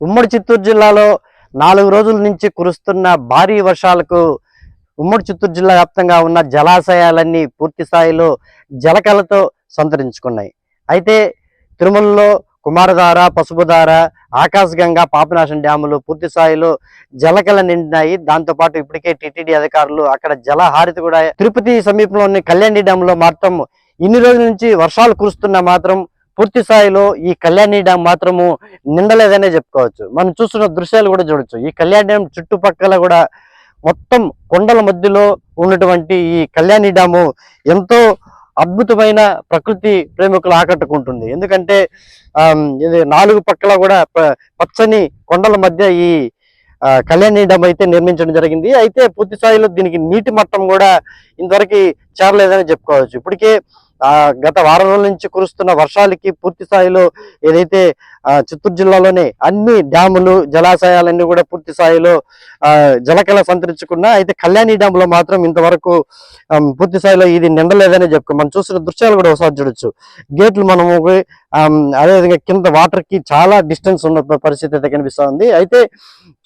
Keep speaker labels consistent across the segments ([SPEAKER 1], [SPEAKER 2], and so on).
[SPEAKER 1] ఉమ్మడి చిత్తూరు జిల్లాలో నాలుగు రోజుల నుంచి కురుస్తున్న భారీ వర్షాలకు ఉమ్మడి చిత్తూరు జిల్లా వ్యాప్తంగా ఉన్న జలాశయాలన్నీ పూర్తి స్థాయిలో జలకలతో సంతరించుకున్నాయి. అయితే తిరుమలలో కుమారధార పసుపుధార ఆకాశగంగా పాపనాశం డ్యాములు పూర్తి స్థాయిలో జలకల నిండినాయి. దాంతోపాటు ఇప్పటికే టిటిడి అధికారులు అక్కడ జలహారిత కూడా తిరుపతి సమీపంలో ఉన్న కళ్యాణి డ్యాంలో మాత్రం ఇన్ని రోజుల నుంచి వర్షాలు కురుస్తున్నా మాత్రం పూర్తి స్థాయిలో ఈ కళ్యాణి డ్యామ్ మాత్రము నిండలేదనే చెప్పుకోవచ్చు. మనం చూస్తున్న దృశ్యాలు కూడా చూడొచ్చు. ఈ కళ్యాణి డ్యామ్ చుట్టుపక్కల కూడా మొత్తం కొండల మధ్యలో ఉన్నటువంటి ఈ కళ్యాణి డ్యాము ఎంతో అద్భుతమైన ప్రకృతి ప్రేమికులు ఆకట్టుకుంటుంది. ఎందుకంటే ఇది నాలుగు పక్కల కూడా ప- పచ్చని కొండల మధ్య ఈ కళ్యాణి డ్యామ్ అయితే నిర్మించడం జరిగింది. అయితే పూర్తి స్థాయిలో దీనికి నీటి మట్టం కూడా ఇంతవరకు చేరలేదని చెప్పుకోవచ్చు. ఇప్పటికే గత వారం రోజుల నుంచి కురుస్తున్న వర్షాలకి పూర్తి స్థాయిలో ఏదైతే ఆ, చిత్తూరు జిల్లాలోనే అన్ని డ్యాములు జలాశయాలన్నీ కూడా పూర్తి స్థాయిలో ఆ, జలకళ సంతరించుకున్నా అయితే కళ్యాణి డ్యామ్లో మాత్రం ఇంతవరకు పూర్తి స్థాయిలో ఇది నిండలేదని చెప్పుకో మనం చూసిన దృశ్యాలు కూడా ఒకసారి చూడొచ్చు. గేట్లు మనము అదేవిధంగా కింద వాటర్కి చాలా డిస్టెన్స్ ఉన్న పరిస్థితి అయితే కనిపిస్తుంది. అయితే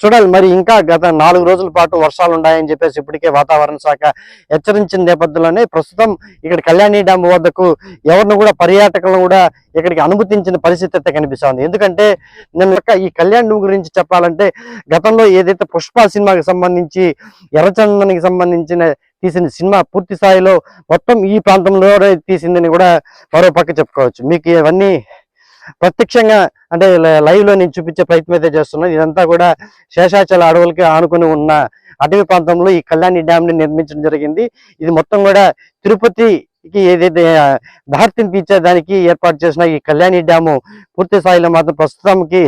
[SPEAKER 1] చూడాలి మరి ఇంకా గత నాలుగు రోజుల పాటు వర్షాలు ఉన్నాయని చెప్పేసి ఇప్పటికే వాతావరణ శాఖ హెచ్చరించిన నేపథ్యంలోనే ప్రస్తుతం ఇక్కడ కళ్యాణి డ్యామ్ వద్దకు ఎవరిని కూడా పర్యాటకులను కూడా ఇక్కడికి అనుమతించిన పరిస్థితి అయితే కనిపిస్తుంది. ఎందుకంటే నేను ఈ కళ్యాణ్ గురించి చెప్పాలంటే గతంలో ఏదైతే పుష్ప సినిమాకి సంబంధించి ఎర్రచందనికి సంబంధించిన తీసిన సినిమా పూర్తి స్థాయిలో మొత్తం ఈ ప్రాంతంలో తీసిందని కూడా మరో పక్క చెప్పుకోవచ్చు. మీకు ఇవన్నీ ప్రత్యక్షంగా అంటే లైవ్లో నేను చూపించే ప్రయత్నం అయితే చేస్తున్నాను ఇదంతా కూడా శేషాచల అడవులకి ఆనుకుని ఉన్న అటవీ ప్రాంతంలో ఈ కళ్యాణి డ్యామ్ని నిర్మించడం జరిగింది. ఇది మొత్తం కూడా తిరుపతి ఏదైతే ఆ, దార్తిని తీర్చేదానికి ఏర్పాటు చేసిన ఈ కళ్యాణి డ్యాము పూర్తి స్థాయిలో మాత్రం ప్రస్తుతానికి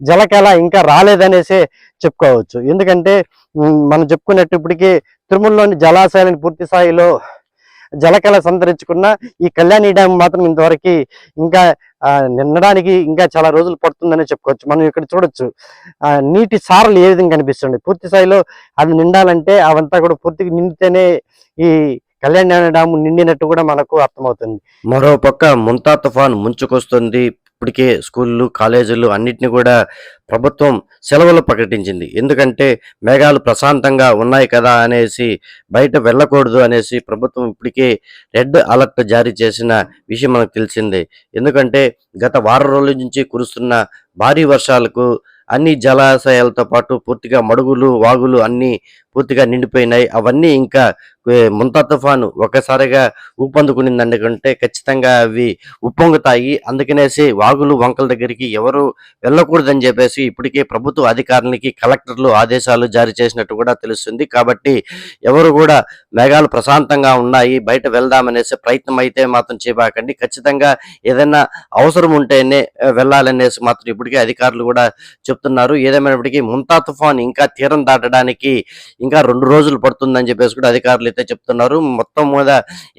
[SPEAKER 1] జలకళ ఇంకా రాలేదనేసే చెప్పుకోవచ్చు. ఎందుకంటే మనం చెప్పుకున్నట్టు ఇప్పటికీ తిరుమలలోని జలాశయాలను పూర్తి స్థాయిలో జలకళ సంతరించుకున్న ఈ కళ్యాణి డ్యామ్ మాత్రం ఇంతవరకు ఇంకా నిండడానికి ఇంకా చాలా రోజులు పడుతుందని చెప్పుకోవచ్చు. మనం ఇక్కడ చూడొచ్చు. నీటి సారలు ఏ విధంగా కనిపిస్తుంది పూర్తి స్థాయిలో అది నిండాలంటే అవంతా కూడా పూర్తిగా నిండితేనే ఈ కళ్యాణ డాము నిండినట్టు కూడా మనకు అర్థమవుతుంది. మరో పక్క ముంతా తుఫాన్ ముంచుకొస్తుంది. ఇప్పటికే స్కూళ్ళు కాలేజీలు అన్నిటిని కూడా ప్రభుత్వం సెలవులు ప్రకటించింది. ఎందుకంటే మేఘాలు ప్రశాంతంగా ఉన్నాయి కదా అనేసి బయట వెళ్ళకూడదు అనేసి ప్రభుత్వం ఇప్పటికే రెడ్ అలర్ట్ జారీ చేసిన విషయం మనకు తెలిసిందే. ఎందుకంటే గత వారం రోజుల నుంచి కురుస్తున్న భారీ వర్షాలకు అన్ని జలాశయాలతో పాటు పూర్తిగా మడుగులు వాగులు అన్నీ పూర్తిగా నిండిపోయినాయి. అవన్నీ ఇంకా ముంతా తుఫాను ఒక్కసారిగా ఊపందుకునింది కంటే ఖచ్చితంగా అవి ఉప్పొంగుతాయి. అందుకనేసి వాగులు వంకల దగ్గరికి ఎవరు వెళ్ళకూడదని చెప్పేసి ఇప్పటికే ప్రభుత్వ అధికారులకి కలెక్టర్లు ఆదేశాలు జారీ చేసినట్టు కూడా తెలుస్తుంది. కాబట్టి ఎవరు కూడా మేఘాలు ప్రశాంతంగా ఉన్నాయి బయట వెళ్దామనేసి ప్రయత్నం అయితే మాత్రం చేపాకండి ఖచ్చితంగా ఏదైనా అవసరం ఉంటేనే వెళ్ళాలనేసి మాత్రం ఇప్పటికే అధికారులు కూడా చెప్తున్నారు. ఏదేమైనప్పటికీ ముంతా తుఫాన్ ఇంకా తీరం దాటడానికి ఇంకా రెండు రోజులు పడుతుందని చెప్పేసి కూడా అధికారులు అయితే చెప్తున్నారు. మొత్తం మీద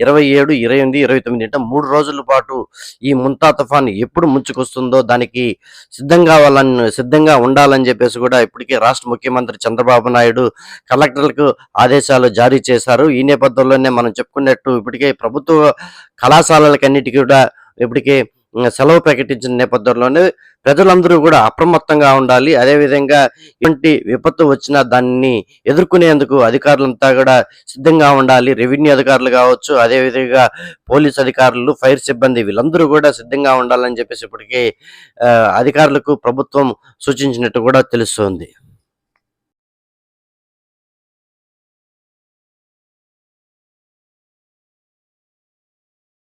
[SPEAKER 1] ఇరవై ఏడు ఇరవై ఎనిమిది ఇరవై తొమ్మిది అంటే మూడు రోజుల పాటు ఈ ముంతా తుఫాన్ ఎప్పుడు ముంచుకొస్తుందో దానికి సిద్ధంగా వాళ్ళని సిద్ధంగా ఉండాలని చెప్పేసి కూడా ఇప్పటికే రాష్ట్ర ముఖ్యమంత్రి చంద్రబాబు నాయుడు కలెక్టర్లకు ఆదేశాలు జారీ చేశారు. ఈ నేపథ్యంలోనే మనం చెప్పుకున్నట్టు ఇప్పటికే ప్రభుత్వ కళాశాలలకన్నిటికీ కూడా ఇప్పటికే సెలవు ప్రకటించిన నేపథ్యంలోనే ప్రజలందరూ కూడా అప్రమత్తంగా ఉండాలి. అదేవిధంగా ఇలాంటి విపత్తు వచ్చినా దాన్ని ఎదుర్కొనేందుకు అధికారులంతా కూడా సిద్ధంగా ఉండాలి. రెవెన్యూ అధికారులు కావచ్చు అదేవిధంగా పోలీస్ అధికారులు ఫైర్ సిబ్బంది వీళ్ళందరూ కూడా సిద్ధంగా ఉండాలని చెప్పేసి ఇప్పటికీ అధికారులకు ప్రభుత్వం సూచించినట్టు కూడా తెలుస్తోంది.